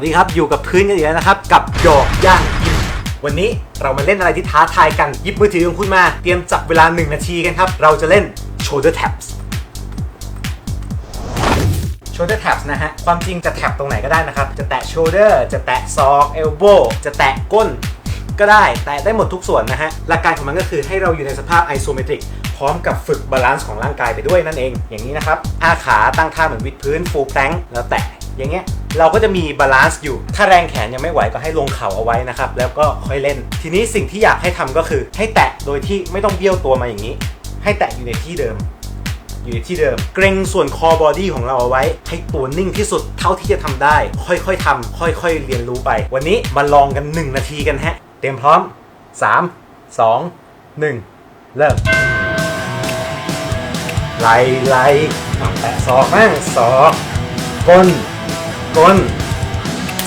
วัสดีครับอยู่กับพื้นกันอีกแล้วนะครับ กับหยอกย่างยิมวันนี้เรามาเล่นอะไรที่ท้าทายกันยิบมือถือของคุณมา เตรียมจับเวลา 1 นาทีกันครับ เราจะเล่น shoulder taps shoulder taps นะฮะ ความจริงจะแท็บตรงไหนก็ได้นะครับ จะแตะ shoulder จะแตะศอก elbow จะแตะก้นก็ได้ แต่ได้หมดทุกส่วนนะฮะ หลักการของมันก็คือให้เราอยู่ในสภาพ isometric พร้อมกับฝึกบาลานซ์ของร่างกายไปด้วยนั่นเอง อย่างนี้นะครับอาขาตั้งท่าเหมือนวิดพื้น full plank แล้วแตะอย่างเงี้ย เราก็จะมีบาลานซ์อยู่ ถ้าแรงแขนยังไม่ไหวก็ให้ลงเข่าเอาไว้นะครับ แล้วก็ค่อยเล่น ทีนี้สิ่งที่อยากให้ทำก็คือ ให้แตะโดยที่ไม่ต้องเบี้ยวตัวมาอย่างนี้ ให้แตะอยู่ในที่เดิม อยู่ในที่เดิม เกรงส่วนคอบอดี้ของเราเอาไว้ ให้ตัวนิ่งที่สุดเท่าที่จะทำได้ ค่อยๆทำค่อยๆเรียนรู้ไป วันนี้มาลองกัน 1 นาทีกันฮะ เตรียมพร้อม 3 2 1 เริ่มไหลไหล่แตะศอกมั่งศอกก้น ก้น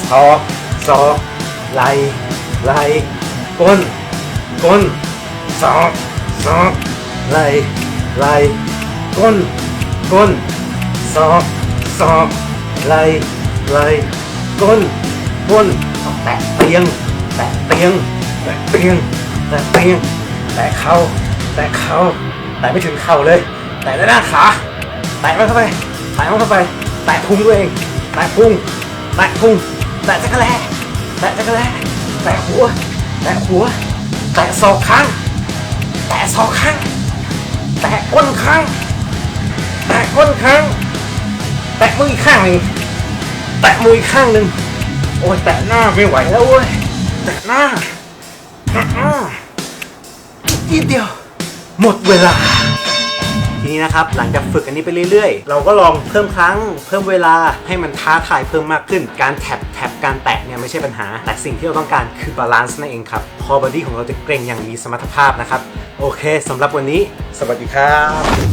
ศอกศอกไหลไหลก้นก้นศอกศอกไหลไหลก้นก้นศอกศอกไหลไหลก้นก้นแตะเตียง แตะเตียง แตะเตียง แตะเตียง แตะเข่าแตะเข่าแตะไม่ถึงเข่าเลย แตะด้านหน้าขา แตะมันเข้าไป แตะมันเข้าไป แตะพุงตัวเอง แตะพุงแตะพุงแตะจักรแลแตะจักรแลแตะหัว แตะหัว แตะศอกข้าง แตะศอกข้าง แตะก้นข้าง แตะก้นข้าง แตะมือข้างหนึ่งแตะมือข้างหนึ่งโอ้ยแตะหน้าไม่ไหวแล้วเว้ย แตะหน้าแตะหน้าอีกเดียว หมดเวลา นี้นะครับหลังจากฝึกอันนี้ไปเรื่อยๆ เราก็ลองเพิ่มครั้ง เพิ่มเวลาให้มันท้าทายเพิ่มมากขึ้น การแท็บแท็บการแตะเนี่ยไม่ใช่ปัญหา แต่สิ่งที่เราต้องการคือบาลานซ์นั่นเองครับคอบอดี้ของเราจะเกร็งอย่างมีสมรรถภาพนะครับโอเคสำหรับวันนี้ สวัสดีครับ